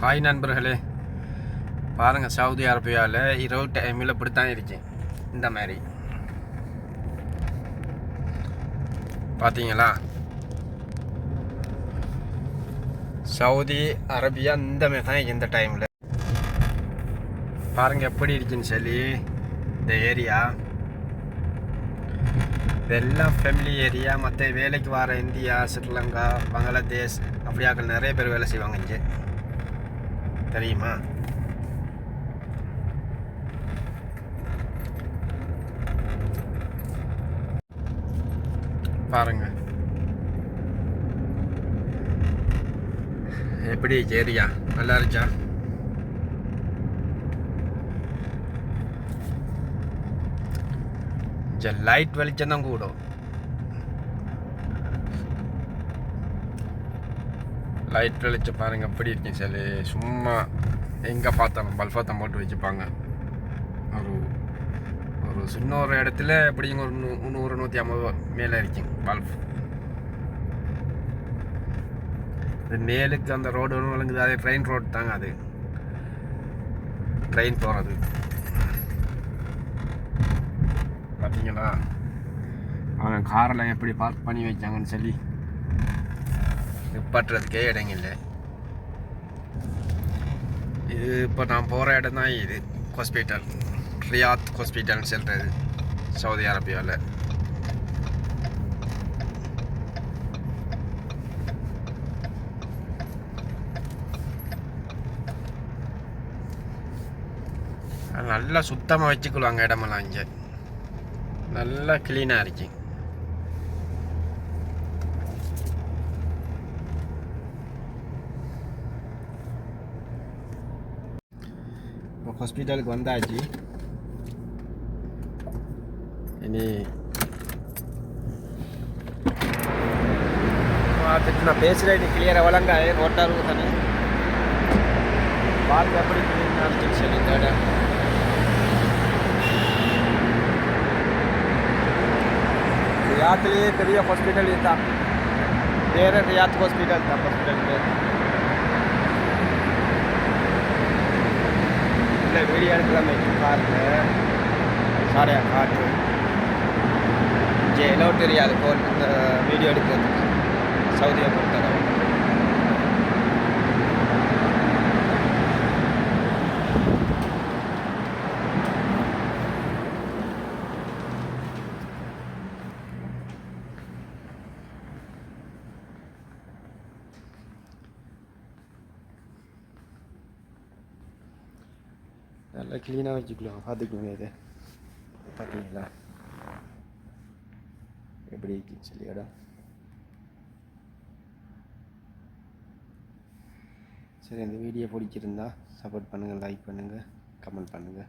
Hi நண்பர்களே. பாருங்கள் Saudi அரேபியாவில் இரவு டைமில் இப்படி தான் இருக்கேன். இந்த மாதிரி. பார்த்தீங்களா சவுதி அரேபியா இந்த மாதிரி தான் இந்த டைமில் பாருங்கள் எப்படி இருக்குன்னு சொல்லி. இந்த ஏரியா இதெல்லாம் ஃபேமிலி ஏரியா மற்ற வேலைக்கு வர இந்தியா ஸ்ரீலங்கா பங்களாதேஷ் அப்படியாக்கள் நிறைய பேர் வேலை செய்வாங்க இங்கே. தெரியுமா? பாருங்க. எப்படி ஏரியா நல்லா இருக்கா லைட் வெளிச்சம் தான் கூடும். லைட் வெளிச்சம் பாருங்கள் எப்படி இருக்குன்னு சொல்லி சும்மா எங்கே பார்த்தாலும் பல்ஃபாத்தம் போட்டு வச்சுப்பாங்க. ஒரு ஒரு சின்ன ஒரு இடத்துல எப்படிங்க ஒரு நூ நூறு நூற்றி ஐம்பது மேலே இருக்கும் பல்ப் இது மேலுக்கு அந்த ரோடு ஒன்று விளங்குது அது ட்ரெயின் ரோடு தாங்க அது. ட்ரெயின் போகிறது பார்த்தீங்களா அவங்க காரெல்லாம் எப்படி பார்க் பண்ணி வைச்சாங்கன்னு சொல்லி நிப்பாட்டுறதுக்கே இடங்க இல்லை இது இப்போ நான் போகிற இடம் தான் இது ஹாஸ்பிட்டல். ரியாத் ஹாஸ்பிட்டல்னு சொல்கிறது சவுதி அரேபியாவில். நல்லா சுத்தமாக வச்சுக்குவாங்க இடமெல்லாம் இங்கே. நல்லா க்ளீனாக இருக்கு. இப்போ ஹாஸ்பிட்டலுக்கு வந்தாச்சு இனி பார்த்துட்டு நான் பேசுகிறேன் நீ கிளியராக வழங்க ரோட்டாரு தானே பார்த்து எப்படி க்ளீன் நடந்துச்சு சொல்லி இந்த இடம் ரியாத்லேயே பெரிய ஹாஸ்பிட்டல் இதுதான் வேறு ரியாத் ஹாஸ்பிட்டல் வீடியோ எடுக்கிற மாதிரி இல்லை பாருங்க சாரியா காட்டு ஜே எலோ தெரியாது போல் இந்த வீடியோ எடுக்கிறதுக்கு. சவுதியை பொறுத்தளவு நல்லா க்ளீனாக வச்சுக்கலாம் பார்த்துக்கோங்க இது பார்த்தீங்களா எப்படி இருக்குன்னு சொல்லி இடம் சரி இந்த வீடியோ பிடிச்சிருந்தா சப்போர்ட் பண்ணுங்கள் லைக் பண்ணுங்கள் கமெண்ட் பண்ணுங்கள்